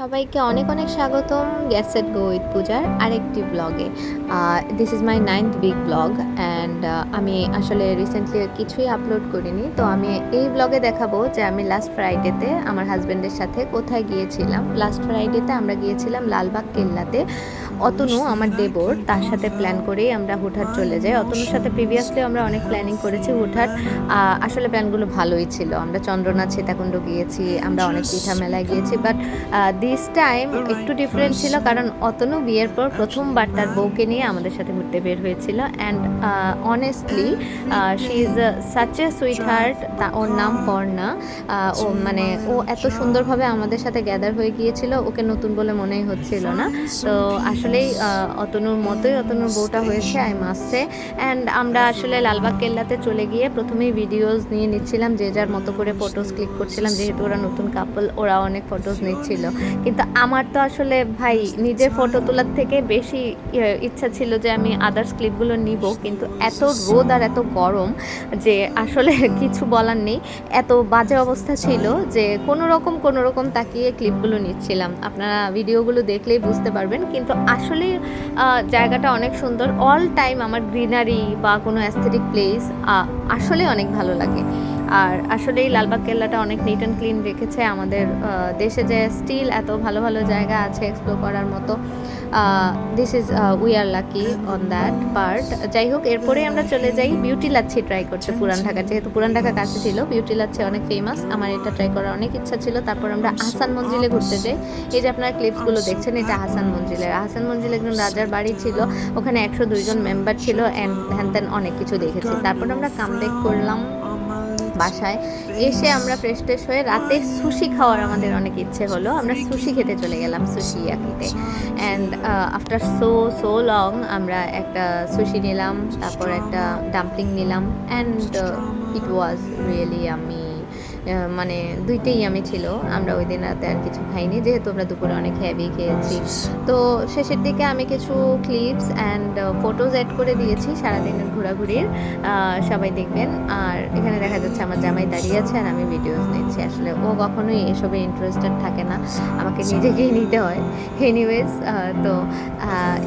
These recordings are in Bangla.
সবাইকে অনেক অনেক স্বাগতম গ্যাসেট সেট গো উইথ পূজার আরেকটি ব্লগে। This is my ninth big blog and আমি আসলে রিসেন্টলি কিছুই আপলোড করিনি। তো আমি এই ব্লগে দেখাবো যে আমি লাস্ট ফ্রাইডেতে আমার হাজব্যান্ডের সাথে কোথায় গিয়েছিলাম। লাস্ট ফ্রাইডেতে আমরা গিয়েছিলাম লালবাগ কেল্লাতে। অতনু আমার দেবর, তার সাথে প্ল্যান করেই আমরা হুটহাট চলে যাই। অতনুর সাথে প্রিভিয়াসলি আমরা অনেক প্ল্যানিং করেছি হুটহাট। আসলে প্ল্যানগুলো ভালোই ছিল। আমরা চন্দ্রনাথ সীতাকুণ্ড গিয়েছি, আমরা অনেক পিঠা মেলায় গিয়েছি বাট দিস টাইম একটু ডিফারেন্ট ছিল কারণ অতনু বিয়ের পর প্রথমবার তার বউকে নিয়ে আমাদের সাথে ঘুরতে বের হয়েছিল। And honestly she is such a sweetheart তা, ওর নাম পর্ণা। ও মানে ও এত সুন্দরভাবে আমাদের সাথে গ্যাদার হয়ে গিয়েছিল, ওকে নতুন বলে মনেই হচ্ছিল না। তো আসলেই অতনুর মতোই অতনুর বউটা হয়েছে আই মাসে অ্যান্ড আমরা আসলে লালবাগ কেল্লাতে চলে গিয়ে প্রথমেই ভিডিওস নিয়ে নিচ্ছিলাম যে যার মতো করে ফটোস ক্লিক করছিলাম যেহেতু ওরা নতুন কাপল ওরা অনেক ফটোস নিচ্ছিল। কিন্তু আমার তো আসলে ভাই নিজের ফটো তোলার থেকে বেশি ইয়ে, ইচ্ছা ছিল যে আমি আদার্স ক্লিপগুলো নিব কিন্তু এত রোদ আর এত গরম যে আসলে কিছু বলার নেই। এত বাজে অবস্থা ছিল যে কোনো রকম কোনো রকম তাকিয়ে ক্লিপগুলো নিচ্ছিলাম। আপনারা ভিডিওগুলো দেখলেই বুঝতে পারবেন কিন্তু আসলে জায়গাটা অনেক সুন্দর। অল টাইম আমার গ্রিনারি বা কোনো অ্যাস্থেটিক প্লেস আসলে অনেক ভালো লাগে। আর আসলেই লালবাগ কেল্লাটা অনেক নিট অ্যান্ড ক্লিন রেখেছে আমাদের দেশে যে স্টিল এত ভালো ভালো জায়গা আছে এক্সপ্লোর করার মতো this is we are lucky on that part যাই হোক এরপরেই আমরা চলে যাই বিউটি লাচ্ছি ট্রাই করছে পুরান ঢাকা। যেহেতু পুরান ঢাকা কাছে ছিল বিউটি লাচ্ছি অনেক ফেমাস আমার এটা ট্রাই করার অনেক ইচ্ছা ছিল। তারপর আমরা আহসান মঞ্জিলে ঘুরতে যাই। এই যে আপনারা ক্লিপসগুলো দেখছেন এটা আহসান মঞ্জিলের। আহসান মঞ্জিলে একজন রাজার বাড়ি ছিল ওখানে একশো দুইজন মেম্বার ছিল অ্যান্ড হ্যান ত্যান অনেক কিছু দেখেছি। তারপর আমরা কামব্যাক করলাম। বাসায় এসে আমরা ফ্রেশ ট্রেশ হয়ে রাতে সুশি খাওয়ার আমাদের অনেক ইচ্ছে হলো। আমরা সুশি খেতে চলে গেলাম sushi ইয়াকিতে। And after so so long আমরা একটা সুশি নিলাম, তারপর একটা ডাম্পলিং নিলাম। অ্যান্ড ইট ওয়াজ রিয়েলি আমি মানে দুইটাই আমি ছিল। আমরা ওই দিন রাতে আর কিছু খাইনি যেহেতু আমরা দুপুরে অনেক হেভি খেয়েছি। তো শেষের দিকে আমি কিছু ক্লিপস অ্যান্ড ফটোজ অ্যাড করে দিয়েছি সারাদিনের ঘোরাঘুরির। সবাই দেখবেন। আর এখানে দেখা যাচ্ছে আমার জামাই দাঁড়িয়ে আছে আর আমি ভিডিওস নিচ্ছি। আসলে ও কখনোই এসবে ইন্টারেস্টেড থাকে না। আমাকে নিজেকেই নিতে হয়। এনিওয়েজ তো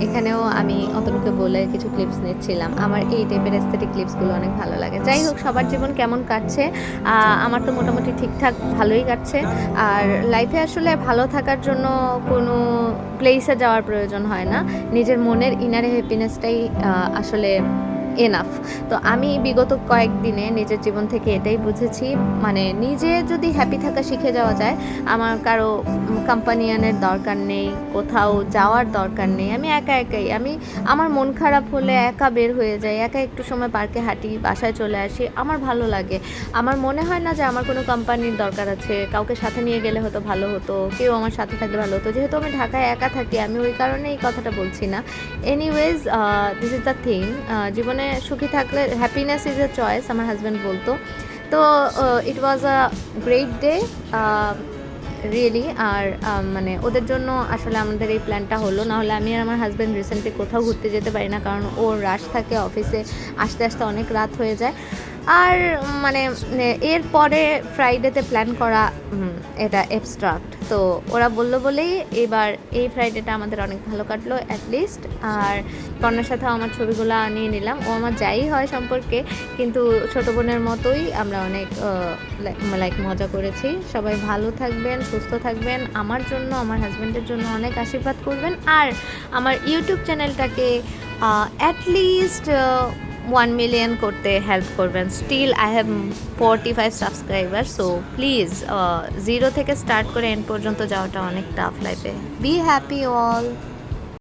এখানেও আমি অতটুকু বলে কিছু ক্লিপস নিচ্ছিলাম। আমার এই টাইপের এস্থেটিক ক্লিপসগুলো অনেক ভালো লাগে। যাই হোক সবার জীবন কেমন কাটছে? আমার তো মোটামুটি ঠিকঠাক ভালোই কাটছে। আর লাইফে আসলে ভালো থাকার জন্য কোনো প্লেসে যাওয়ার প্রয়োজন হয় না। নিজের মনের ইনারে হ্যাপিনেসটাই আসলে এনাফ তো আমি বিগত কয়েকদিনে নিজের জীবন থেকে এটাই বুঝেছি মানে নিজে যদি হ্যাপি থাকা শিখে যাওয়া যায়, আমার কারও কোম্পানিয়ানের দরকার নেই, কোথাও যাওয়ার দরকার নেই, আমি একা একাই, আমি, আমার মন খারাপ হলে একা বের হয়ে যাই, একা একটু সময় পার্কে হাঁটি, বাসায় চলে আসি, আমার ভালো লাগে। আমার মনে হয় না যে আমার কোনো কোম্পানির দরকার আছে, কাউকে সাথে নিয়ে গেলে হয়তো ভালো হতো, কেউ আমার সাথে থাকলে ভালো হতো, যেহেতু আমি ঢাকায় একা থাকি, আমি ওই কারণে এই কথাটা বলছি না। Anyways this is the thing জীবনে সুখী থাকলে হ্যাপিনেস ইজ এ চয়েস আমার হাজব্যান্ড বলতো। তো it was a great day really আর মানে ওদের জন্য আসলে আমাদের এই প্ল্যানটা হলো। না হলে আমি আর আমার হাজব্যান্ড রিসেন্টলি কোথাও ঘুরতে যেতে পারি না, কারণ ওর রাশ থাকে অফিসে আসতে আসতে অনেক রাত হয়ে যায়। আর মানে এরপরে ফ্রাইডেতে প্ল্যান করা এটা অ্যাবস্ট্রাক্ট তো ওরা বলল বলেই এবার এই ফ্রাইডেটা আমাদের অনেক ভালো কাটলো অ্যাটলিস্ট আর কন্যার সাথেও আমার ছবিগুলো নিয়ে নিলাম। ও আমার যাই হয় সম্পর্কে, কিন্তু ছোটো বোনের মতোই আমরা অনেক লাইক মজা করেছি। সবাই ভালো থাকবেন, সুস্থ থাকবেন। আমার জন্য, আমার হাজব্যান্ডের জন্য অনেক আশীর্বাদ করবেন। আর আমার ইউটিউব চ্যানেলটাকে অ্যাটলিস্ট ওয়ান মিলিয়ন করতে হেল্প করবেন still I have forty five subscriber so please zero থেকে স্টার্ট করে এন্ড পর্যন্ত যাওয়াটা অনেক টাফ লাইফে বি হ্যাপি অল